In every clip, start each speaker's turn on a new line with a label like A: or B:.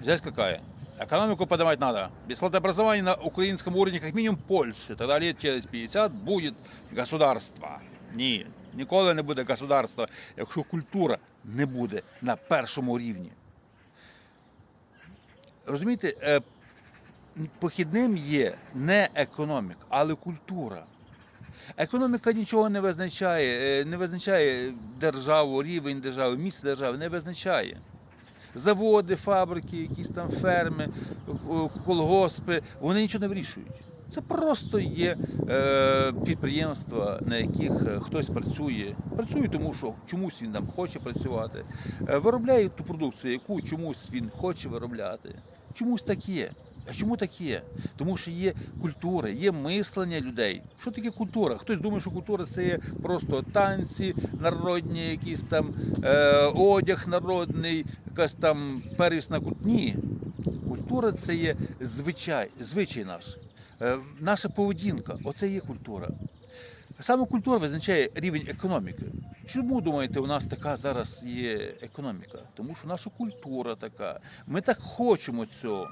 A: Здесь какая? Экономику поднимать надо. Бесплатное образование на украинском уровне как минимум Польши. Тогда лет через 50 будет государство. Ні, ніколи не буде государства, якщо культура не буде на першому рівні. Розумієте, е, похідним є не економіка, але культура. Економіка нічого не визначає, е, не визначає державу, рівень держави, місце держави не визначає. Заводи, фабрики, якісь там ферми, колгоспи, вони нічого не вирішують. Це просто є е, підприємства, на яких е, хтось працює. Працює, тому що чомусь він там хоче працювати. Е, виробляє ту продукцію, яку чомусь він хоче виробляти. Чомусь так є. А чому так є? Тому що є культура, є мислення людей. Що таке культура? Хтось думає, що культура це є просто танці народні, якийсь там е, одяг народний, якась там первісна культура. Ні. Культура це є звичай, звичай наш. Е, наша поведінка оце є культура. Саме культура визначає рівень економіки. Чому думаєте, у нас така зараз є економіка? Тому що наша культура така. Ми так хочемо цього.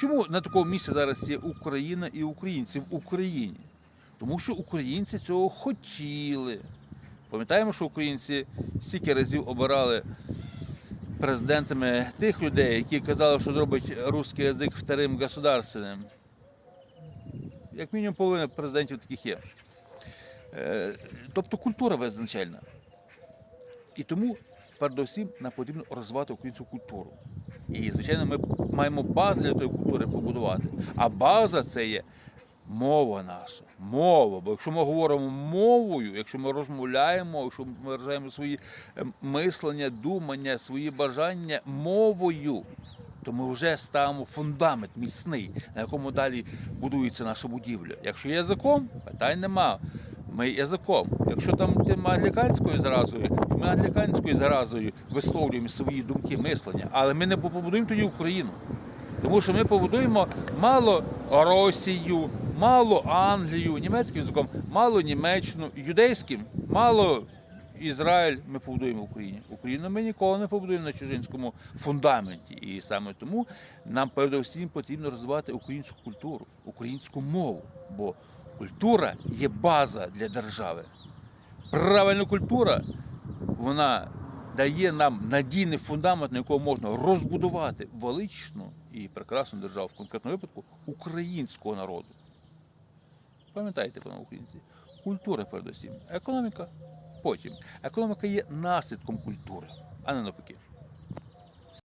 A: Чому на такому місці зараз є Україна і українці в Україні? Тому що українці цього хотіли. Пам'ятаємо, що українці стільки разів обирали президентами тих людей, які казали, що зробить русський язик вторим государственним. Як мінімум половина президентів таких є. Е, Тобто культура визначальна. І тому, передусім, нам потрібно розвивати українську культуру. І, звичайно, ми маємо базу для тої культури побудувати. А база це є мова наша, мова. Бо якщо ми говоримо мовою, якщо ми розмовляємо, якщо ми виражаємо свої е, мислення, думання, свої бажання мовою, то ми вже ставимо фундамент міцний, на якому далі будується наша будівля. Якщо язиком, питань нема. Ми язиком. Якщо там тим англіканською заразою, ми англіканською заразою висловлюємо свої думки, мислення. Але ми не побудуємо тоді Україну. Тому що ми побудуємо мало Росію, мало Англію, німецьким язиком, мало Німеччину, юдейським, мало Ізраїль ми побудуємо в Україні. Україну ми ніколи не побудуємо на чужинському фундаменті. І саме тому нам передусім потрібно розвивати українську культуру, українську мову. Бо культура є база для держави. Правильна культура вона дає нам надійний фундамент, на якому можна розбудувати величну і прекрасну державу, в конкретному випадку українського народу. Пам'ятайте, пане українці, культура передусім, економіка потім. Економіка є наслідком культури, а не навпаки.